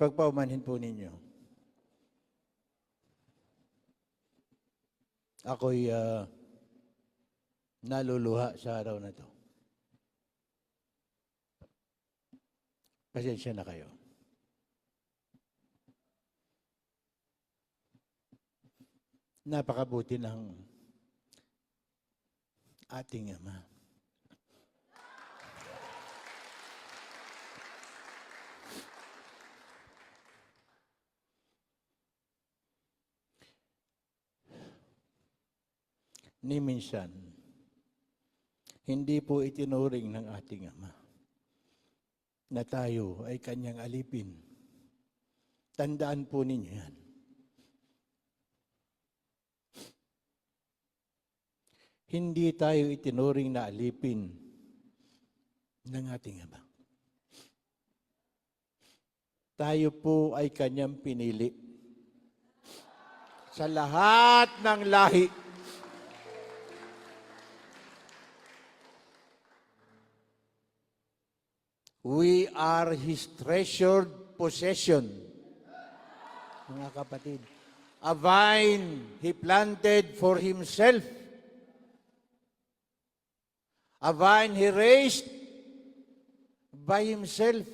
Ipagpaumanhin po ninyo. Ako'y ah, naluluha sa araw na to. Pasensya na kayo. Napakabuti ng ating Ama. Ni minsan, hindi po itinuring ng ating Ama na tayo ay kanyang alipin. Tandaan po ninyo yan. Hindi tayo itinuring na alipin ng ating Ama. Tayo po ay kanyang pinili sa lahat ng lahi. We are His treasured possession. Mga kapatid, a vine He planted for Himself. A vine He raised by Himself.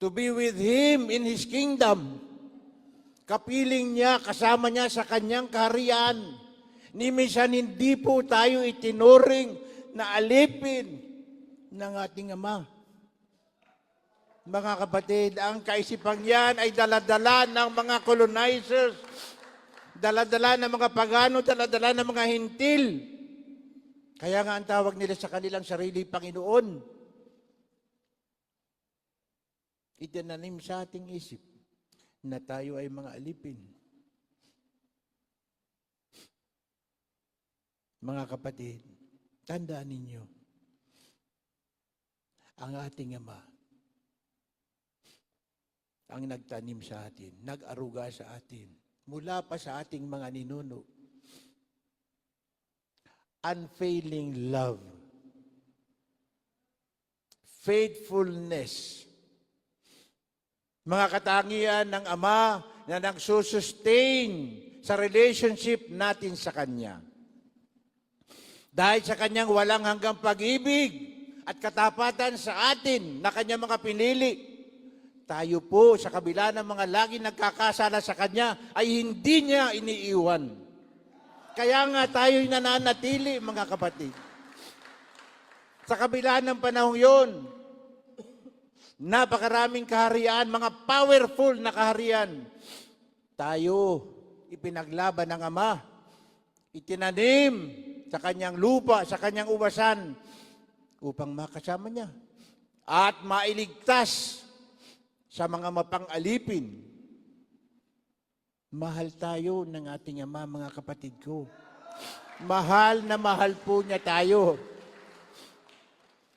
To be with Him in His kingdom. Kapiling niya, kasama niya sa kanyang kaharian. Ni minsan hindi po tayo itinuring na alipin ng ating Ama. Mga kapatid, ang kaisipang yan ay daladala ng mga colonizers, daladala ng mga pagano, daladala ng mga hintil. Kaya nga ang tawag nila sa kanilang sarili, Panginoon. Itinanim sa ating isip na tayo ay mga alipin. Mga kapatid, tandaan ninyo, ang ating Ama, ang nagtanim sa atin, nag-aruga sa atin, mula pa sa ating mga ninuno. Unfailing love, faithfulness, mga katangian ng Ama na nagsusustain sa relationship natin sa Kanya. Dahil sa Kanyang walang hanggang pag-ibig at katapatan sa atin na Kanyang mga pinili, tayo po sa kabila ng mga lagi nagkakasala sa Kanya ay hindi niya iniiwan. Kaya nga tayo'y nananatili, mga kapatid. Sa kabila ng panahong yon, napakaraming kaharian, mga powerful na kaharian. Tayo, ipinaglaban ng Ama, itinanim sa kanyang lupa, sa kanyang ubasan, upang makasama niya at mailigtas sa mga mapang-alipin. Mahal tayo ng ating Ama, mga kapatid ko. Mahal na mahal po niya tayo.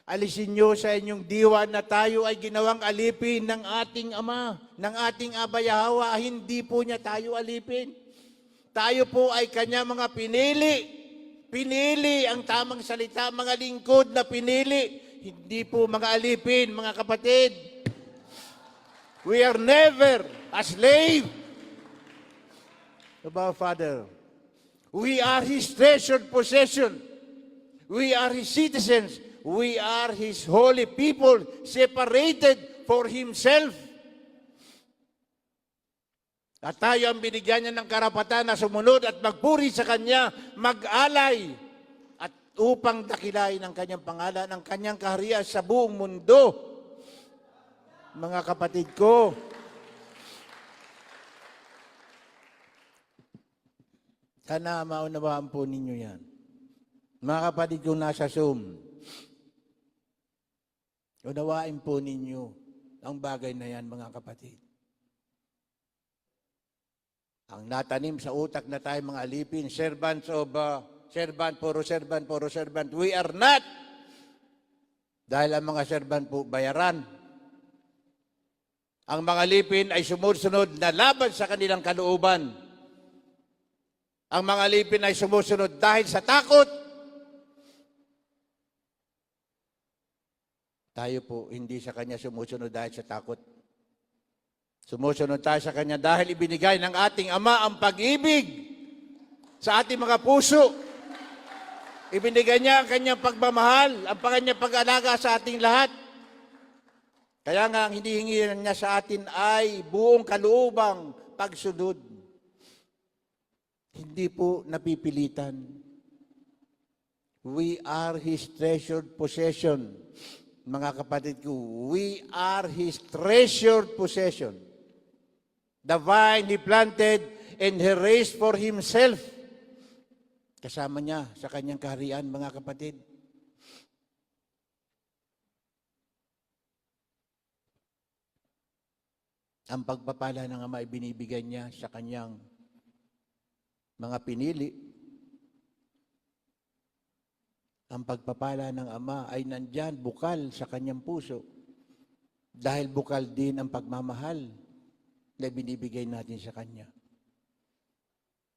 Alisin niyo sa inyong diwa na tayo ay ginawang alipin ng ating Ama, ng ating Abayahawa. Hindi po niya tayo alipin. Tayo po ay kanya mga pinili. Pinili ang tamang salita, mga lingkod na pinili. Hindi po mga alipin, mga kapatid. We are never a slave of our Father. We are His treasured possession. We are His citizens. We are His holy people, separated for Himself. At tayo ang binigyan niya ng karapatan na sumunod at magpuri sa Kanya, mag-alay, at upang dakilain ang Kanyang pangalan, ang Kanyang kaharian sa buong mundo. Mga kapatid ko, sana maunawaan po ninyo yan. Mga kapatid ko nasa Zoom, unawain po ninyo ang bagay na yan, mga kapatid. Ang natanim sa utak na tayo mga alipin, servants of, uh, servant, puro servant, puro servant. We are not. Dahil ang mga servant po bayaran. Ang mga alipin ay sumusunod na laban sa kanilang kalooban. Ang mga alipin ay sumusunod dahil sa takot. Tayo po hindi sa Kanya sumusunod dahil sa takot. Sumusunod tayo sa Kanya dahil ibinigay ng ating Ama ang pag-ibig sa ating mga puso. Ibinigay niya ang kanyang pagmamahal, ang kanyang pag-alaga sa ating lahat. Kaya nga, ang hinihingi niya sa atin ay buong kaluubang pagsunod. Hindi po napipilitan. We are His treasured possession. Mga kapatid ko, we are His treasured possession. The vine He planted and He raised for Himself. Kasama niya sa kanyang kaharian, mga kapatid. Ang pagpapala ng Ama ay binibigay niya sa kanyang mga pinili. Ang pagpapala ng Ama ay nandyan, bukal sa kanyang puso. Dahil bukal din ang pagmamahal na binibigay natin sa Kanya.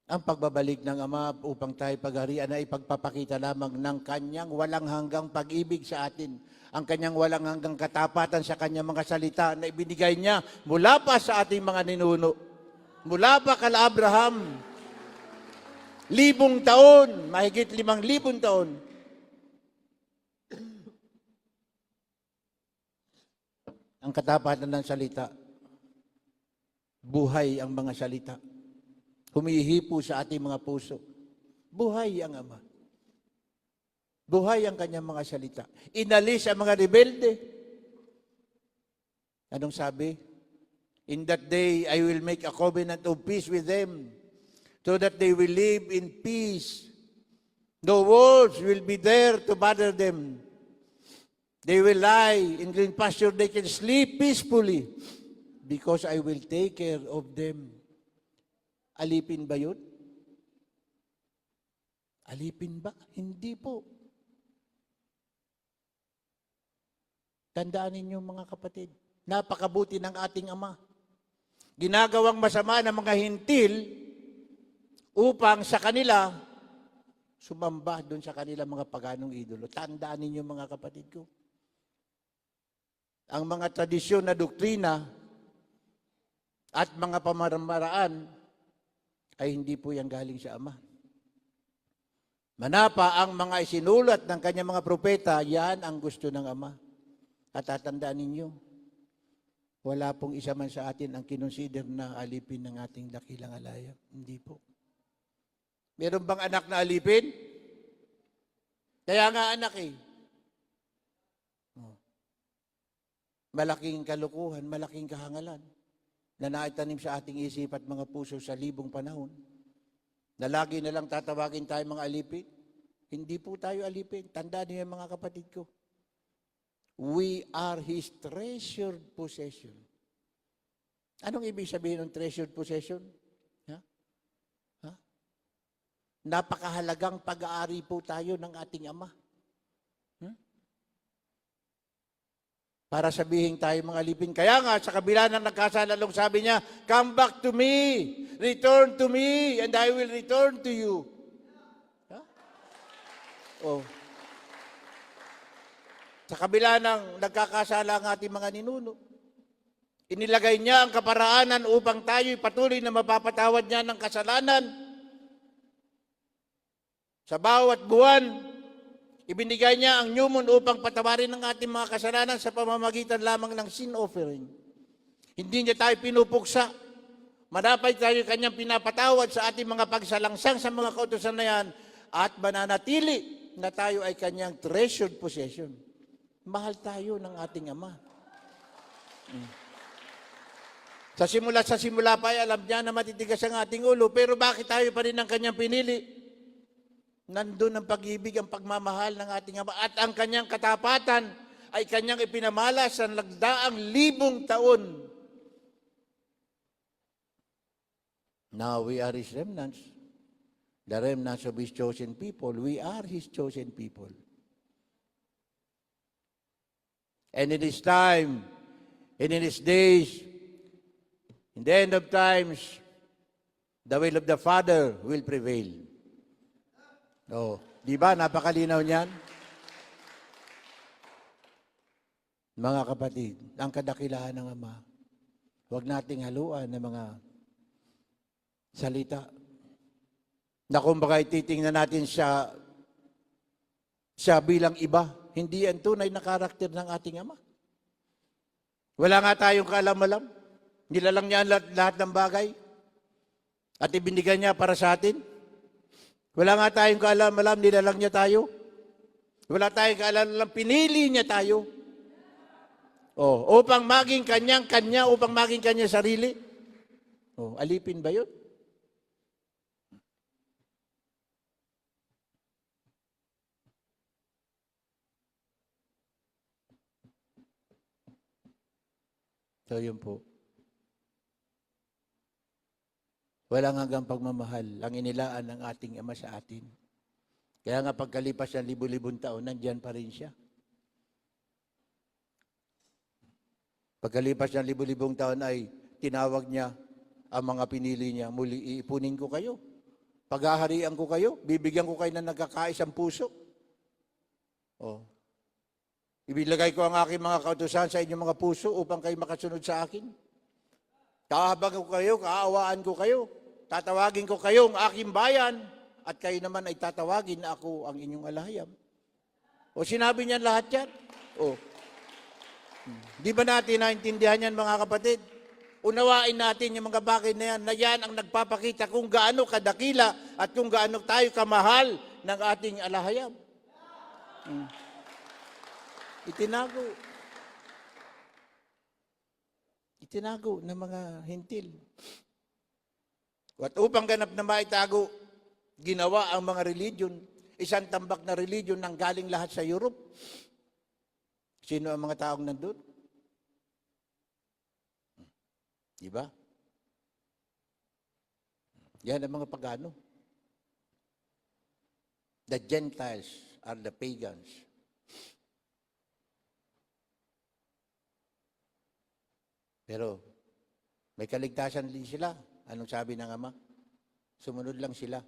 Ang pagbabalik ng Ama upang tayo pagharian ay ipagpapakita lamang ng Kanyang walang hanggang pag-ibig sa atin. Ang Kanyang walang hanggang katapatan sa Kanyang mga salita na ibinigay niya mula pa sa ating mga ninuno. Mula pa kala Abraham, libong taon, mahigit limang libong taon, ang katapatan ng salita. Buhay ang mga salita. Humihipo sa ating mga puso. Buhay ang Ama. Buhay ang kanyang mga salita. Inalis ang mga rebelde. Anong sabi? In that day, I will make a covenant of peace with them so that they will live in peace. No wolves will be there to bother them. They will lie in green pasture. They can sleep peacefully because I will take care of them. Alipin ba yun? Alipin ba? Hindi po. Tandaan ninyo mga kapatid, napakabuti ng ating Ama. Ginagawang masama ng mga hintil upang sa kanila sumamba doon sa kanila mga paganong idolo. Tandaan ninyo mga kapatid ko. Ang mga tradisyon na doktrina at mga pamamaraan ay hindi po yan galing sa Ama. Manapa ang mga isinulat ng kanyang mga propeta, yan ang gusto ng Ama. At tatandaan ninyo, wala pong isa man sa atin ang kinonsider na alipin ng ating dakilang alaya. Hindi po. Meron bang anak na alipin? Kaya nga anak eh. Oh. Malaking kalukuhan, malaking kahangalan na naitanim sa ating isip at mga puso sa libong panahon. Na lagi na lang tatawagin tayo mga alipin. Hindi po tayo alipin. Tandaan niyo mga kapatid ko. We are His treasured possession. Anong ibig sabihin ng treasured possession? Ha? Ha? Napakahalagang pag-aari po tayo ng ating Ama. Para sabihin tayo mga lipin. Kaya nga, sa kabila ng nagkasalalong sabi niya, Come back to me, return to me, and I will return to you. Ha? Oh. Sa kabila ng nagkakasala ang ating mga ninuno, inilagay niya ang kaparaanan upang tayo'y patuloy na mapapatawad niya ng kasalanan. Sa bawat buwan, ibinigay niya ang nyumon upang patawarin ang ating mga kasalanan sa pamamagitan lamang ng sin offering. Hindi niya tayo pinupuksa. Manapay tayo kanyang pinapatawad sa ating mga pagsalangsang sa mga kautosan na yan at mananatili na tayo ay kanyang treasured possession. Mahal tayo ng ating Ama. Sa simula sa simula pa ay alam niya na matitigas ang ating ulo, pero bakit tayo pa rin ang kanyang pinili? Nandun ang pag-ibig, ang pagmamahal ng ating Ama at ang kanyang katapatan ay kanyang ipinamala sa nagdaang libong taon. Now we are His remnants, the remnants of His chosen people. We are His chosen people. And in His time, and in His days, in the end of times, the will of the Father will prevail. Oh, di ba? Napakalinaw niyan. Mga kapatid, ang kadakilahan ng Ama, huwag nating haluan ng mga salita na kumbaga titingnan natin siya, siya bilang iba. Hindi ang tunay na karakter ng ating Ama. Wala nga tayong kaalam-alam. Nilalang niya lahat, lahat ng bagay. At ibinigay niya para sa atin. Wala nga tayong kaalam-alam, nilalang niya tayo. Wala tayong kaalam-alam, pinili niya tayo. Oh, upang maging kanyang kanya, upang maging kanya sarili. Oh, alipin ba yun? So, yun po. Walang hanggang pagmamahal ang inilaan ng ating Ama sa atin. Kaya nga pagkalipas ng libu-libong taon, nandyan pa rin siya. Pagkalipas ng libu-libong taon ay tinawag niya ang mga pinili niya, muli iipunin ko kayo. Paghaharian ko kayo, bibigyan ko kayo ng nagkakaisang puso. Oh. Ibilagay ko ang aking mga kautusan sa inyong mga puso upang kayo makasunod sa akin. Kahabang ko kayo, kaawaan ko kayo. Tatawagin ko kayo ang aking bayan at kayo naman ay tatawagin na ako ang inyong alahayam. O sinabi niya lahat yan? O. Hmm. Di ba natin naintindihan yan mga kapatid? Unawain natin yung mga bagay na yan, na yan ang nagpapakita kung gaano kadakila at kung gaano tayo kamahal ng ating alahayam. Hmm. Itinago. Itinago ng mga hintil. At upang ganap na maitago, ginawa ang mga religion, isang tambak na religion nang galing lahat sa Europe. Sino ang mga taong nandun? Di ba? Yan ang mga pagano. The Gentiles are the pagans. Pero may kaligtasan din sila. Anong sabi ng Ama? Sumunod lang sila.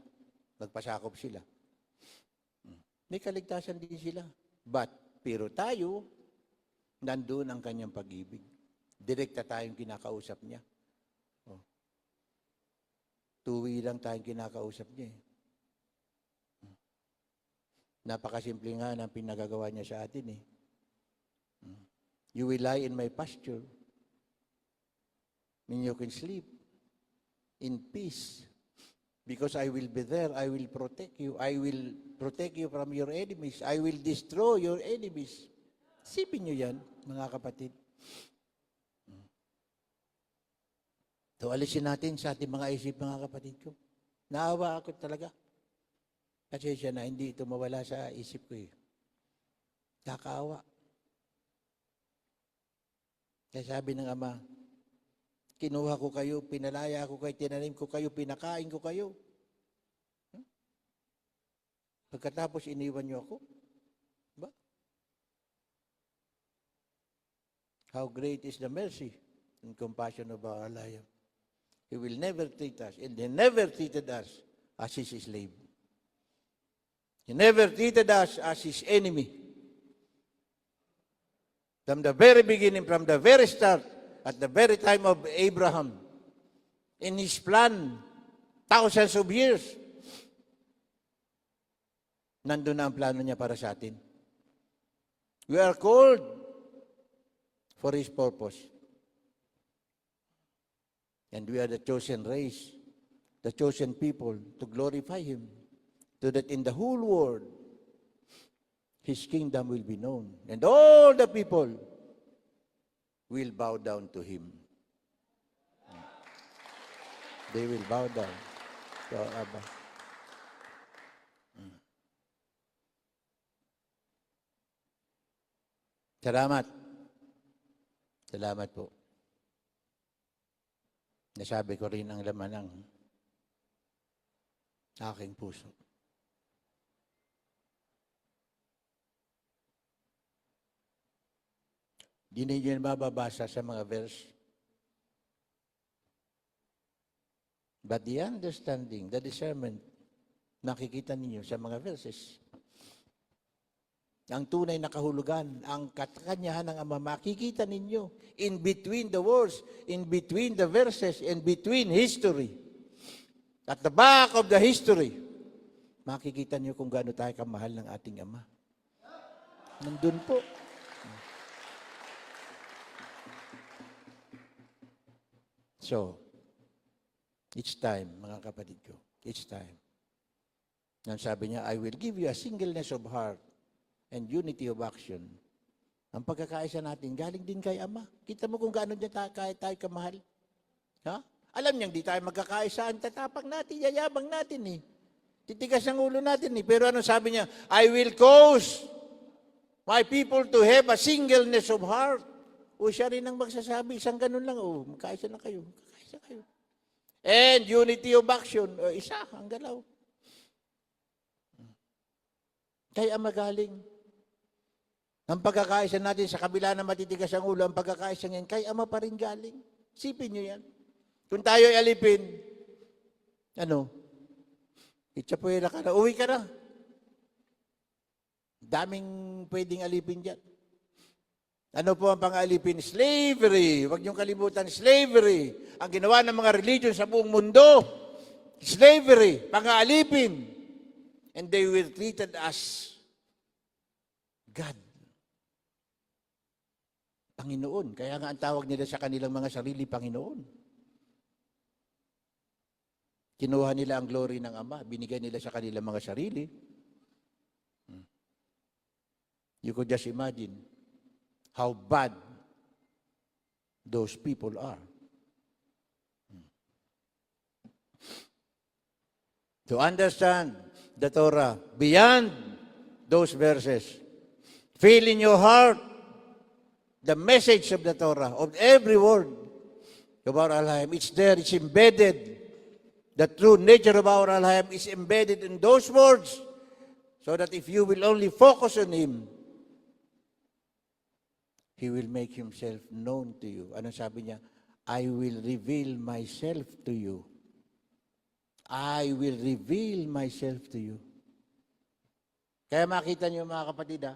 Magpasakop sila. May kaligtasan din sila. But, pero tayo, nandun ang kanyang pag-ibig. Direkta tayong kinakausap niya. Oh. Tuwi lang tayong kinakausap niya. Eh. Napakasimple nga ng pinagagawa niya sa atin eh. Hmm. You will lie in my pasture. Then you can sleep in peace. Because I will be there, I will protect you. I will protect you from your enemies. I will destroy your enemies. Sipin nyo yan, mga kapatid. So, alisin natin sa ating mga isip, mga kapatid ko. Naawa ako talaga. Kasi siya na, hindi ito mawala sa isip ko eh. Kakaawa. Kaya sabi ng Ama, Kinuha ko kayo, pinalaya ko kayo, tinanim ko kayo, pinakain ko kayo. Hmm? Pagkatapos iniwan niyo ako. Ba? How great is the mercy and compassion of our Lord. He will never treat us, and He never treated us as His slave. He never treated us as His enemy. From the very beginning, from the very start, at the very time of Abraham, in his plan, thousands of years, nandun na ang plano niya para sa atin. We are called for His purpose. And we are the chosen race, the chosen people to glorify Him, so that in the whole world, His kingdom will be known. And all the people will bow down to Him. They will bow down to Abba. Salamat. Salamat po. Nasabi ko rin ang laman ng aking puso. Di ninyo yan mababasa sa mga verse. But the understanding, the discernment, nakikita ninyo sa mga verses. ang tunay na kahulugan, ang katanyahan ng Ama, makikita ninyo in between the words, in between the verses, in between history. At the back of the history, makikita niyo kung gaano tayo kamahal ng ating Ama. Nandun po. So, it's time, mga kapatid ko. It's time. Nang sabi niya, I will give you a singleness of heart and unity of action. Ang pagkakaisa natin, galing din kay Ama. Kita mo kung gaano niya tayo, tayo, tayo kamahal. Ha? Alam niya, hindi tayo magkakaisa. Ang tatapang natin, yayabang natin eh. Titigas ang ulo natin eh. Pero ano sabi niya? I will cause my people to have a singleness of heart. O siya rin ang magsasabi, isang ganun lang, o magkaisa na kayo, magkakaisa kayo. And unity of action, o isa, ang galaw. Kaya magaling. Ang pagkakaisa natin sa kabila na matitigas ang ulo, ang pagkakaisa ngayon, kay Ama pa rin galing. Sipin nyo yan. Kung tayo ay alipin, ano, itsapuela ka na, uwi ka na. Daming pwedeng alipin dyan. Ano po ang pangalipin? Slavery. Huwag niyong kalimutan, slavery. Ang ginawa ng mga religion sa buong mundo, slavery, pangaalipin. And they were treated as God. Panginoon. Kaya nga ang tawag nila sa kanilang mga sarili, Panginoon. Kinuha nila ang glory ng Ama, binigay nila sa kanilang mga sarili. You could just imagine how bad those people are. To understand the Torah beyond those verses, feel in your heart the message of the Torah, of every word of our Alhaim. It's there, it's embedded. The true nature of our Alhaim is embedded in those words so that if you will only focus on Him, He will make Himself known to you. Ano sabi niya? I will reveal myself to you. I will reveal myself to you. Kaya makita niyo mga kapatid ha,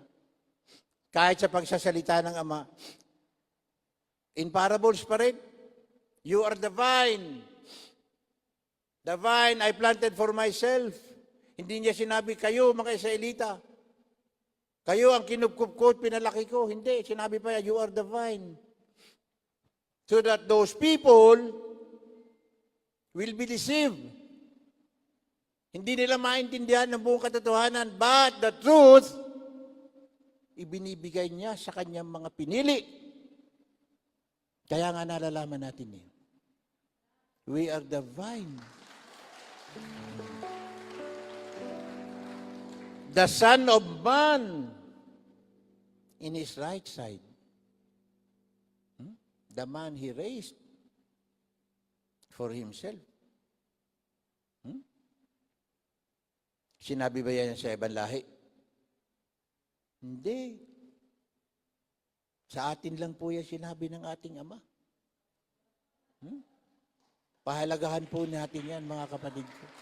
kahit sa pagsasalita ng Ama, in parables pa rin, you are the vine. The vine I planted for myself. Hindi niya sinabi, kayo mga Israelita, kayo ang kinupkup ko at pinalaki ko. Hindi, sinabi pa you are the vine. So that those people will be deceived. Hindi nila maintindihan ng buong katotohanan, but the truth, ibinibigay niya sa kanyang mga pinili. Kaya nga nalalaman natin eh. We are the vine. The Son of Man in His right side. Hmm? The man He raised for Himself. Hmm? Sinabi ba yan sa ibang lahi? Hindi. Sa atin lang po yan sinabi ng ating Ama. Hmm? Pahalagahan po natin yan, mga kapatid ko.